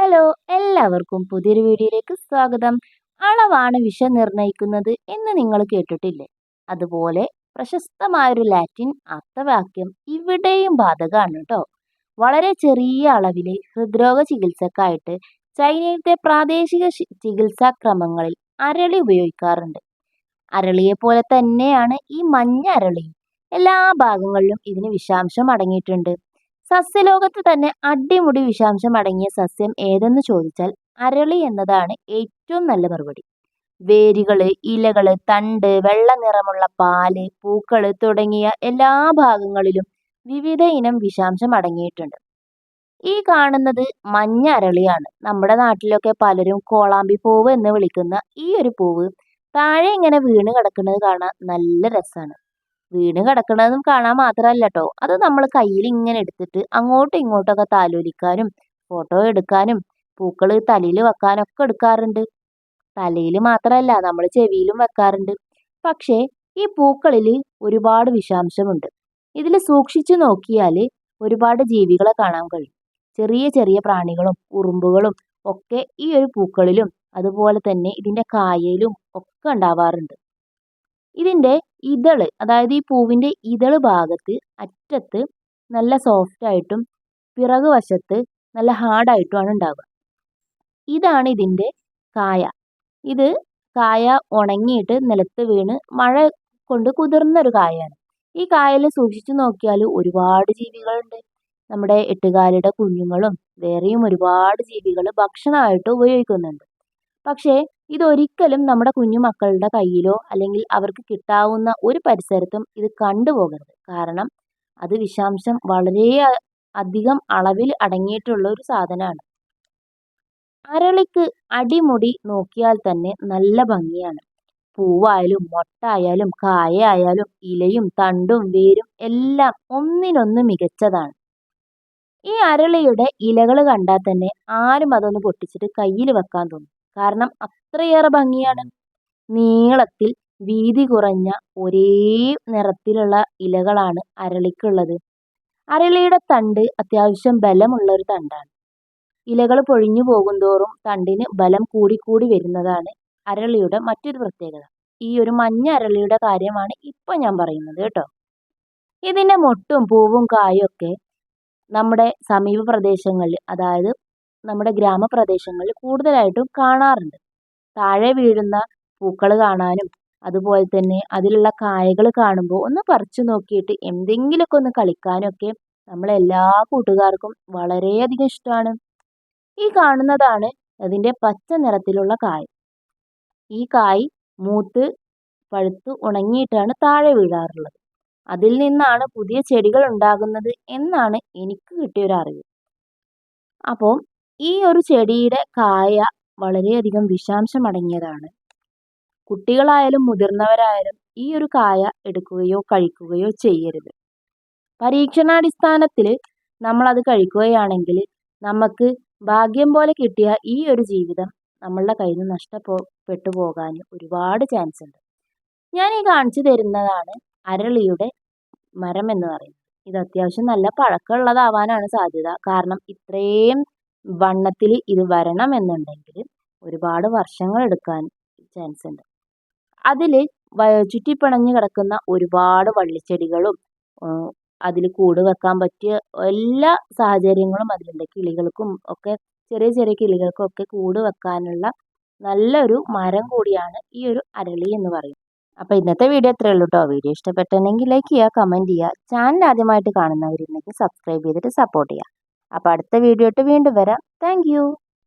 Hello എല്ലാവർക്കും പുതിയൊരു വീഡിയോയിലേക്ക് സ്വാഗതം. അളവാണ് വിഷം നിർണയിക്കുന്നത് എന്ന് നിങ്ങൾ കേട്ടിട്ടില്ലേ? അതുപോലെ പ്രശസ്തമായൊരു ലാറ്റിൻ അർത്ഥവാക്യം ഇവിടെയും ബാധകമാണ് കേട്ടോ. വളരെ ചെറിയ അളവിൽ ഹൃദ്രോഗ ചികിത്സക്കായിട്ട് ചൈനയിലത്തെ പ്രാദേശിക ചികിത്സാ ക്രമങ്ങളിൽ അരളി ഉപയോഗിക്കാറുണ്ട്. അരളിയെ പോലെ തന്നെയാണ് ഈ മഞ്ഞ അരളിയും. എല്ലാ ഭാഗങ്ങളിലും ഇതിന് വിഷാംശം അടങ്ങിയിട്ടുണ്ട്. സസ്യലോകത്ത് തന്നെ അടിമുടി വിഷാംശം അടങ്ങിയ സസ്യം ഏതെന്ന് ചോദിച്ചാൽ അരളി എന്നതാണ് ഏറ്റവും നല്ല മറുപടി. വേരുകൾ ഇലകൾ തണ്ട് വെള്ള നിറമുള്ള പാൽ പൂക്കൾ തുടങ്ങിയ എല്ലാ ഭാഗങ്ങളിലും വിവിധ ഇനം വിഷാംശം അടങ്ങിയിട്ടുണ്ട്. ഈ കാണുന്നത് മഞ്ഞ അരളിയാണ്. നമ്മുടെ നാട്ടിലൊക്കെ പലരും കോളാമ്പി പൂവ് എന്ന് വിളിക്കുന്ന ഈ ഒരു പൂവ് താഴെ ഇങ്ങനെ വീണ് കിടക്കുന്നത് കാണാൻ നല്ല രസമാണ് വീണ് കിടക്കുന്നതും കാണാൻ മാത്രമല്ല കേട്ടോ അത് നമ്മൾ കയ്യിൽ ഇങ്ങനെ എടുത്തിട്ട് അങ്ങോട്ടും ഇങ്ങോട്ടൊക്കെ താലോലിക്കാനും ഫോട്ടോ എടുക്കാനും പൂക്കൾ തലയിൽ വെക്കാനൊക്കെ എടുക്കാറുണ്ട്. തലയിൽ മാത്രമല്ല നമ്മൾ ചെവിയിലും വെക്കാറുണ്ട്. പക്ഷേ ഈ പൂക്കളിൽ ഒരുപാട് വിഷാംശമുണ്ട്. ഇതിൽ സൂക്ഷിച്ചു നോക്കിയാൽ ഒരുപാട് ജീവികളെ കാണാൻ കഴിയും. ചെറിയ ചെറിയ പ്രാണികളും ഉറുമ്പുകളും ഒക്കെ ഈ ഒരു പൂക്കളിലും അതുപോലെ തന്നെ ഇതിന്റെ കായയിലും ഒക്കെ ഉണ്ടാവാറുണ്ട്. ഇതിന്റെ ഇതൾ അതായത് ഈ പൂവിന്റെ ഇതൾ ഭാഗത്ത് അറ്റത്ത് നല്ല സോഫ്റ്റ് ആയിട്ടും പിറകു വശത്ത് നല്ല ഹാർഡായിട്ടുമാണ് ഉണ്ടാവുക. ഇതാണ് ഇതിന്റെ കായ. ഇത് കായ ഉണങ്ങിയിട്ട് നിലത്ത് വീണ് മഴ കൊണ്ട് കുതിർന്നൊരു കായയാണ്. ഈ കായൽ സൂക്ഷിച്ചു നോക്കിയാൽ ഒരുപാട് ജീവികളുണ്ട്. നമ്മുടെ എട്ടുകാലിയുടെ കുഞ്ഞുങ്ങളും വേറെയും ഒരുപാട് ജീവികൾ ഭക്ഷണമായിട്ട് ഉപയോഗിക്കുന്നുണ്ട്. പക്ഷേ ഇതൊരിക്കലും നമ്മുടെ കുഞ്ഞുമക്കളുടെ കയ്യിലോ അല്ലെങ്കിൽ അവർക്ക് കിട്ടാവുന്ന ഒരു പരിസരത്തും ഇത് കണ്ടുപോകരുത് കാരണം അത് വിഷാംശം വളരെ അധികം അളവിൽ അടങ്ങിയിട്ടുള്ള ഒരു സാധനമാണ്. അരളിക്ക് അടിമുടി നോക്കിയാൽ തന്നെ നല്ല ഭംഗിയാണ്. പൂവായാലും മൊട്ടായാലും കായയായാലും ഇലയും തണ്ടും വേരും എല്ലാം ഒന്നിനൊന്ന് മികച്ചതാണ്. ഈ അരളിയുടെ ഇലകൾ കണ്ടാൽ തന്നെ ആരും അതൊന്ന് പൊട്ടിച്ചിട്ട് കയ്യിൽ വെക്കാൻ തോന്നും. കാരണം അത്രയേറെ ഭംഗിയാണ്. നീളത്തിൽ വീതി കുറഞ്ഞ ഒരേ നിറത്തിലുള്ള ഇലകളാണ് അരളിക്കുള്ളത്. അരളിയുടെ തണ്ട് അത്യാവശ്യം ബലമുള്ള ഒരു തണ്ടാണ്. ഇലകൾ പൊഴിഞ്ഞു പോകുന്തോറും തണ്ടിന് ബലം കൂടിക്കൂടി വരുന്നതാണ് അരളിയുടെ മറ്റൊരു പ്രത്യേകത. ഈ ഒരു മഞ്ഞ അരളിയുടെ കാര്യമാണ് ഇപ്പം ഞാൻ പറയുന്നത് കേട്ടോ. ഇതിന്റെ മൊട്ടും പൂവും കായും ഒക്കെ നമ്മുടെ സമീപ പ്രദേശങ്ങളിൽ അതായത് നമ്മുടെ ഗ്രാമപ്രദേശങ്ങളിൽ കൂടുതലായിട്ടും കാണാറുണ്ട്. താഴെ വീഴുന്ന പൂക്കൾ കാണാനും അതുപോലെ തന്നെ അതിലുള്ള കായകൾ കാണുമ്പോൾ ഒന്ന് പറിച്ചു നോക്കിയിട്ട് എന്തെങ്കിലുമൊക്കെ ഒന്ന് കളിക്കാനൊക്കെ നമ്മളെല്ലാ കൂട്ടുകാർക്കും വളരെയധികം ഇഷ്ടമാണ് ഈ കാണുന്നതാണ് അതിന്റെ പച്ച നിറത്തിലുള്ള കായ്. ഈ കായ് മൂത്ത് പഴുത്ത് ഉണങ്ങിയിട്ടാണ് താഴെ വീഴാറുള്ളത്. അതിൽ നിന്നാണ് പുതിയ ചെടികൾ ഉണ്ടാകുന്നത് എന്നാണ് എനിക്ക് കിട്ടിയൊരറിവ്. അപ്പോൾ ഈ ഒരു ചെടിയുടെ കായ വളരെയധികം വിഷാംശം അടങ്ങിയതാണ്. കുട്ടികളായാലും മുതിർന്നവരായാലും ഈ ഒരു കായ എടുക്കുകയോ കഴിക്കുകയോ ചെയ്യരുത്. പരീക്ഷണാടിസ്ഥാനത്തിൽ നമ്മൾ അത് കഴിക്കുകയാണെങ്കിൽ നമുക്ക് ഭാഗ്യം പോലെ കിട്ടിയ ഈ ഒരു ജീവിതം നമ്മളുടെ കയ്യിൽ നിന്ന് നഷ്ടപ്പെട്ടു പോകാൻ ഒരുപാട് ചാൻസ് ഉണ്ട്. ഞാൻ ഈ കാണിച്ചു തരുന്നതാണ് അരളിയുടെ മരം എന്ന് പറയുന്നത്. ഇത് അത്യാവശ്യം നല്ല പഴക്കമുള്ളതാവാനാണ് സാധ്യത. കാരണം ഇത്രയും വണ്ണത്തിൽ ഇത് വരണം എന്നുണ്ടെങ്കിൽ ഒരുപാട് വർഷങ്ങൾ എടുക്കാൻ ചാൻസ് ഉണ്ട്. അതിൽ ചുറ്റിപ്പിണഞ്ഞ് കിടക്കുന്ന ഒരുപാട് വള്ളിച്ചെടികളും അതിൽ കൂട് വെക്കാൻ പറ്റിയ എല്ലാ സാഹചര്യങ്ങളും അതിലുണ്ട്. കിളികൾക്കും ഒക്കെ ചെറിയ ചെറിയ കിളികൾക്കും ഒക്കെ കൂട് വെക്കാനുള്ള നല്ലൊരു മരം കൂടിയാണ് ഈ ഒരു അരളി എന്ന് പറയുന്നത്. അപ്പോൾ ഇന്നത്തെ വീഡിയോ ഇത്രയേ ഉള്ളൂ കേട്ടോ വീഡിയോ ഇഷ്ടപ്പെട്ടെങ്കിൽ ലൈക്ക് ചെയ്യുക കമന്റ് ചെയ്യുക. ചാനൽ ആദ്യമായിട്ട് കാണുന്നവരുണ്ടെങ്കിൽ സബ്സ്ക്രൈബ് ചെയ്തിട്ട് സപ്പോർട്ട് ചെയ്യുക. അപ്പോൾ അടുത്ത വീഡിയോ വീണ്ടും വരാം. താങ്ക്